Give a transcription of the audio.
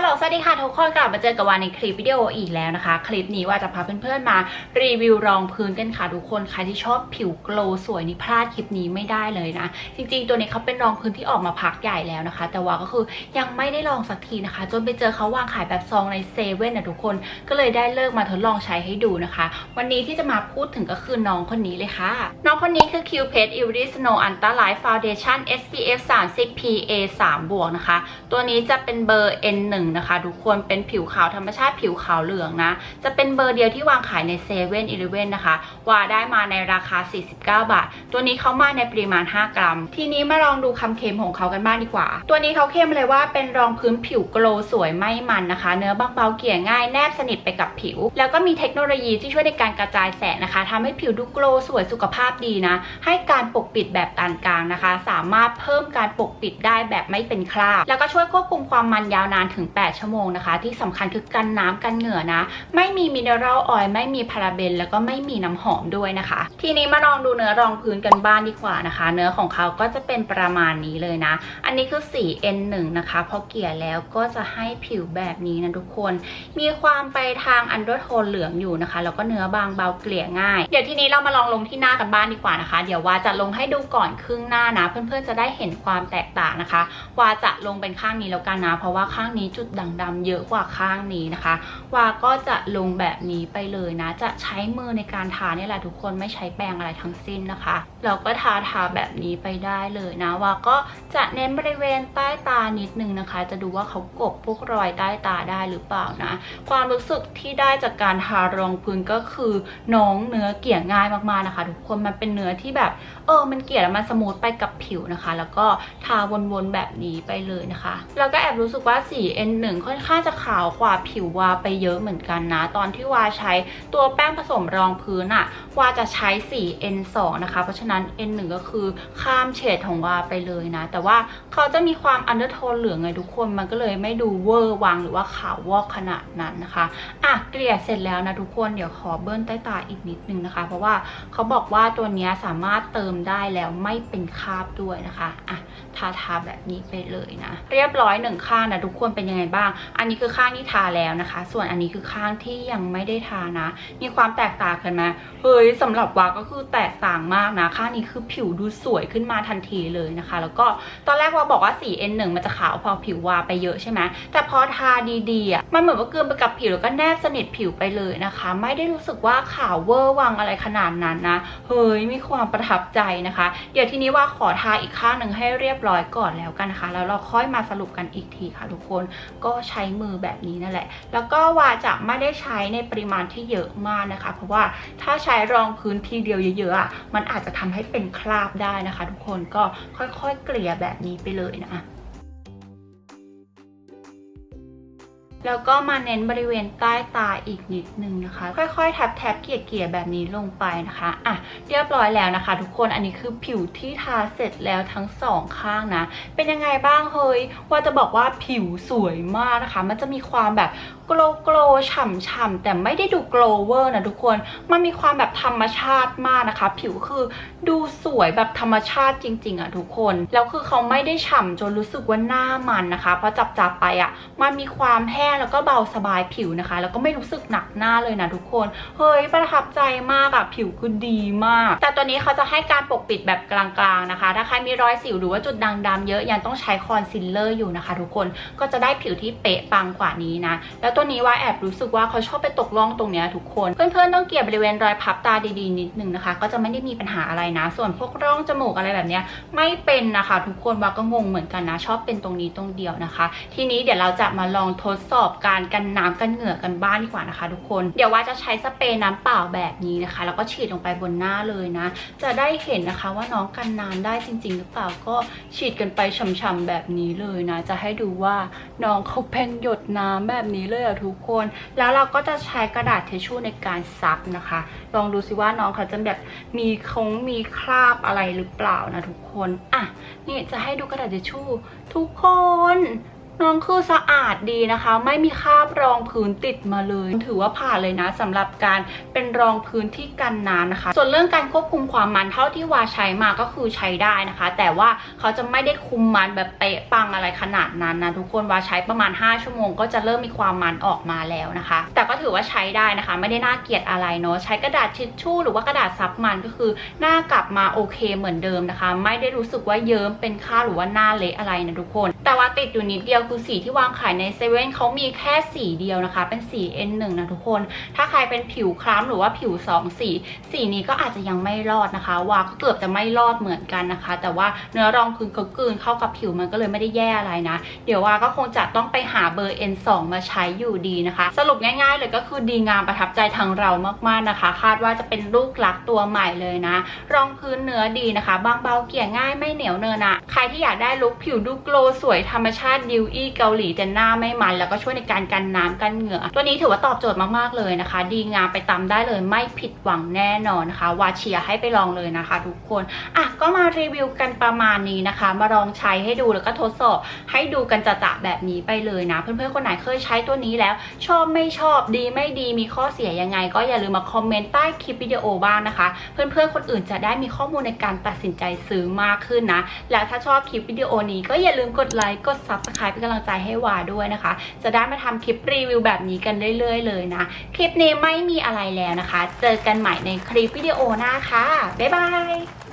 ฮัลโหล สวัสดีค่ะทุกคนกลับมาเจอกับวานในคลิปวิดีโออีกแล้วนะคะ คลิปนี้ว่าจะพาเพื่อนๆมารีวิวรองพื้นกันค่ะทุกคนใครที่ชอบผิวโกลสวยนี่พลาดคลิปนี้ไม่ได้เลยนะ จริงๆตัวนี้เขาเป็นรองพื้นที่ออกมาพักใหญ่แล้วนะคะ แต่ว่าก็คือยังไม่ได้ลองสักทีนะคะ จนไปเจอเขาวางขายแบบซองในเซเว่นนะทุกคนก็เลยได้เลิกมาทดลองใช้ให้ดูนะคะ วันนี้ที่จะมาพูดถึงก็คือน้องคนนี้เลยค่ะ น้องคนนี้คือ Cupid Iris Snow Ultra Light Foundation SPF 30 PA 3บวกนะคะ ตัวนี้จะเป็นเบอร์ N1 นะคะ ทุกคนเป็นผิวขาวธรรมชาติผิวขาวเหลืองนะ จะเป็นเบอร์เดียวที่วางขายในเซเว่นอีเลเว่นนะคะว่าได้มาในราคา 49 บาท ตัวนี้เขามาในปริมาณ 5 กรัม ทีนี้มาลองดูคำเค็มของเขากันบ้างดีกว่า ตัวนี้เขาเข้มเลยว่าเป็นรองพื้นผิวโกลสวยไม่มันนะคะ เนื้อบางเบาเกลี่ยง่ายแนบสนิทไปกับผิว แล้วก็มีเทคโนโลยีที่ช่วยในการกระจายแสงนะคะทำให้ผิวดูโกลสวยสุขภาพดีนะ ให้การปกปิดแบบปานกลางนะคะ สามารถเพิ่มการปกปิดได้แบบไม่เป็นคราบแล้วก็ช่วยควบคุมความมันยาวนานถึง8 ชั่วโมงนะคะ ที่สำคัญคือกันน้ำกันเหงื่อนะ ไม่มีมินเนอรัลออยล์ไม่มีพาราเบน แล้วก็ไม่มีน้ำหอมด้วยนะคะ ทีนี้มาลองดูเนื้อรองพื้นกันบ้างดีกว่านะคะ เนื้อของเขาก็จะเป็นประมาณนี้เลยนะ อันนี้คือสี N1 นะคะพอเกลี่ยแล้วก็จะให้ผิวแบบนี้นะทุกคน มีความไปทางอันเดอร์โทนเหลืองอยู่นะคะ แล้วก็เนื้อบางเบาเกลี่ยง่าย เดี๋ยวทีนี้เรามาลองลงที่หน้ากันบ้างดีกว่านะคะ เดี๋ยวว่าจะลงให้ดูก่อนครึ่งหน้านะ เพื่อนๆจะได้เห็นความแตกต่างนะคะ ว่าจะลงเป็นข้างนี้แล้วกันนะ เพราะว่าข้างนี้จุดด่างดำเยอะกว่าข้างนี้นะคะว่าก็จะลงแบบนี้ไปเลยนะ จะใช้มือในการทาเนี่ยแหละทุกคนไม่ใช้แปรงอะไรทั้งสิ้นนะคะเราก็ทาทาแบบนี้ไปได้เลยนะว่าก็จะเน้นบริเวณใต้ตานิดนึงนะคะ จะดูว่าเขากบพวกรอยใต้ตาได้หรือเปล่านะ ความรู้สึกที่ได้จากการทารองพื้นก็คือน้องเนื้อเกลี่ยง่ายมากๆนะคะ ทุกคนมันเป็นเนื้อที่แบบ เออ มันเกลี่ยแล้วมันสมูทไปกับผิวนะคะ แล้วก็ทาวนๆแบบนี้ไปเลยนะคะ แล้วก็แอบรู้สึกว่าสี N1 ค่อนข้างจะขาวกว่าผิววาไปเยอะเหมือนกันนะ ตอนที่วาใช้ตัวแป้งผสมรองพื้นอะวาจะใช้สี N2 นะคะ เพราะฉะนั้น N1 ก็คือข้ามเฉดของวาไปเลยนะ แต่ว่าเขาจะมีความอันเดอร์โทนเหลืองไงทุกคน มันก็เลยไม่ดูเวอร์วังหรือว่าขาววอกขนาดนั้นนะคะอะเกลี่ยเสร็จแล้วนะทุกคนเดี๋ยวขอเบิ้ลใต้ตาอีกนิดนึงนะคะ เพราะว่าเขาบอกว่าตัวนี้สามารถเติมได้แล้วไม่เป็นคราบด้วยนะคะอะทาทาแบบนี้ไปเลยนะ เรียบร้อยหนึ่งข้างนะทุกคนเป็นยังไงบ้าง อันนี้คือข้างที่ทาแล้วนะคะ ส่วนอันนี้คือข้างที่ยังไม่ได้ทานะ มีความแตกต่างกันไหมเฮ้ยสำหรับวาก็คือแตกต่างมากนะ ข้างนี้คือผิวดูสวยขึ้นมาทันทีเลยนะคะ แล้วก็ตอนแรกวาบอกว่าสี N1 มันจะขาวพอผิววาไปเยอะใช่ไหมแต่พอทาดีๆอะมันเหมือนว่าเกลือไปกับผิวแล้วก็แนบสนิทผิวไปเลยนะคะ ไม่ได้รู้สึกว่าขาวเวอร์วังอะไรขนาดนั้นนะเฮ้ยมีความประทับใจนะคะ เดี๋ยวทีนี้ว่าขอทาอีกข้างหนึ่งให้เรียบร้อยก่อนแล้วกันนะคะ แล้วเราค่อยมาสรุปกันอีกทีค่ะทุกคนก็ใช้มือแบบนี้นั่นแหละ แล้วก็วาจะไม่ได้ใช้ในปริมาณที่เยอะมากนะคะ เพราะว่าถ้าใช้รองพื้นทีเดียวเยอะๆอะมันอาจจะทำให้เป็นคราบได้นะคะ ทุกคนก็ค่อยๆเกลี่ยแบบนี้ไปเลยนะ แล้วก็มาเน้นบริเวณใต้ตาอีกนิดนึงนะคะ ค่อยๆแทบแทบๆเกลี่ยเกี่ยๆแบบนี้ลงไปนะคะอะเรียบร้อยแล้วนะคะ ทุกคนอันนี้คือผิวที่ทาเสร็จแล้วทั้งสองข้างนะ เป็นยังไงบ้างเฮ้ยว่าจะบอกว่าผิวสวยมากนะคะ มันจะมีความแบบโกลโกลฉ่ำๆแต่ไม่ได้ดูโกลเวอร์นะทุกคน มันมีความแบบธรรมชาติมากนะคะ ผิวคือดูสวยแบบธรรมชาติจริง ๆอะทุกคน แล้วคือเขาไม่ได้ฉ่ำจนรู้สึกว่าหน้ามันนะคะพอจับๆไปอะมันมีความแห้งแล้วก็เบาสบายผิวนะคะ แล้วก็ไม่รู้สึกหนักหน้าเลยนะทุกคน เฮ้ยประทับใจมากอะผิวคือดีมาก แต่ตัวนี้เขาจะให้การปกปิดแบบกลางๆนะคะ ถ้าใครมีรอยสิวหรือว่าจุดด่างดำเยอะยังต้องใช้คอนซีลเลอร์อยู่นะคะ ทุกคนก็จะได้ผิวที่เป๊ะปังกว่านี้นะ แล้วตัวนี้ว่าแอบรู้สึกว่าเขาชอบไปตกร่องตรงเนี้ยทุกคน เพื่อนๆต้องเกี่ยบริเวณรอยพับตาดีๆนิดนึงนะคะ ก็จะไม่ได้มีปัญหาอะไรนะ ส่วนพวกร่องจมูกอะไรแบบเนี้ยไม่เป็นนะคะ ทุกคนว่าก็งงเหมือนกันนะ ชอบเป็นตรงนี้ตรงเดียวนะคะ ทีนี้เดี๋ยวเราจะมาลองทดสอบการกันน้ำกันเหงื่อกันบ้างดีกว่านะคะ ทุกคน เดี๋ยวว่าจะใช้สเปรย์น้ำเปล่าแบบนี้นะคะ แล้วก็ฉีดลงไปบนหน้าเลยนะ จะได้เห็นนะคะว่าน้องกันน้ำได้จริง ๆ หรือเปล่าก็ฉีดกันไปช่ำๆแบบนี้เลยนะ จะให้ดูว่าน้องเขาเป็นหยดน้ำแบบนี้เลยอะทุกคน แล้วเราก็จะใช้กระดาษเทชชู่ในการซับนะคะ ลองดูสิว่าน้องเขาจะแบบมีคงมีคราบอะไรหรือเปล่านะทุกคน อะ นี่จะให้ดูกระดาษเทชชู่ทุกคน น้องคือสะอาดดีนะคะ ไม่มีคราบรองพื้นติดมาเลย ถือว่าผ่านเลยนะสำหรับการเป็นรองพื้นที่กันน้ำนะคะ ส่วนเรื่องการควบคุมความมันเท่าที่วาใช้มาก็คือใช้ได้นะคะ แต่ว่าเขาจะไม่ได้คุมมันแบบเป๊ะปังอะไรขนาดนั้นนะทุกคนวาใช้ประมาณ 5 ชั่วโมงก็จะเริ่มมีความมันออกมาแล้วนะคะ แต่ก็ถือว่าใช้ได้นะคะ ไม่ได้น่าเกลียดอะไรเนาะใช้กระดาษทิชชู่หรือว่ากระดาษซับมันก็คือหน้ากลับมาโอเคเหมือนเดิมนะคะ ไม่ได้รู้สึกว่าเยิ้มเป็นค่าหรือว่าหน้าเละอะไรนะทุกคน แต่ว่าติดอยู่นิดเดียวคือ สีที่วางขายในเซเว่นเขามีแค่สีเดียวนะคะ เป็นสี N1 นะทุกคน ถ้าใครเป็นผิวคล้ำหรือว่าผิวสองสีสีนี้ก็อาจจะยังไม่รอดนะคะ วาก็เกือบจะไม่รอดเหมือนกันนะคะ แต่ว่าเนื้อรองพื้นก็กืนเข้ากับผิวมันก็เลยไม่ได้แย่อะไรนะ เดี๋ยววาก็คงจะต้องไปหาเบอร์ N2 มาใช้อยู่ดีนะคะ สรุปง่าย ๆ เลยก็คือดีงามประทับใจทางเรามากๆนะคะ คาดว่าจะเป็นลูกลักตัวใหม่เลยนะ รองพื้นเนื้อดีนะคะ บางเบาเกลี่ยง่ายไม่เหนียวเนินอะใครที่อยากได้ลุคผิวดูโกลสวยธรรมชาติดิวอี้เกาหลีแต่หน้าไม่มัน แล้วก็ช่วยในการกันน้ำกันเหงื่อ ตัวนี้ถือว่าตอบโจทย์มากๆเลยนะคะ ดีงามไปตามได้เลยไม่ผิดหวังแน่นอนนะคะวาเชียร์ให้ไปลองเลยนะคะ ทุกคนอะก็มารีวิวกันประมาณนี้นะคะ มาลองใช้ให้ดูแล้วก็ทดสอบ ให้ดูกันจะๆแบบนี้ไปเลยนะ เพื่อนๆคนไหนเคยใช้ตัวนี้แล้ว ชอบไม่ชอบดีไม่ดีมีข้อเสียยังไง ก็อย่าลืมมาคอมเมนต์ใต้คลิปวิดีโอบ้างนะคะ เพื่อนๆคนอื่นจะได้มีข้อมูลในการตัดสินใจซื้อมากขึ้นนะ และถ้าชอบคลิปวิดีโอนี้ก็อย่าลืมกดไลค์กด Subscribe เป็นำลังใจให้วาด้วยนะคะ จะได้มาทำคลิปรีวิวแบบนี้กันเรื่อย ๆ เลยนะ คลิปนี้ไม่มีอะไรแล้วนะคะ เจอกันใหม่ในคลิปวิดีโอหน้าค่ะ บ๊ายบาย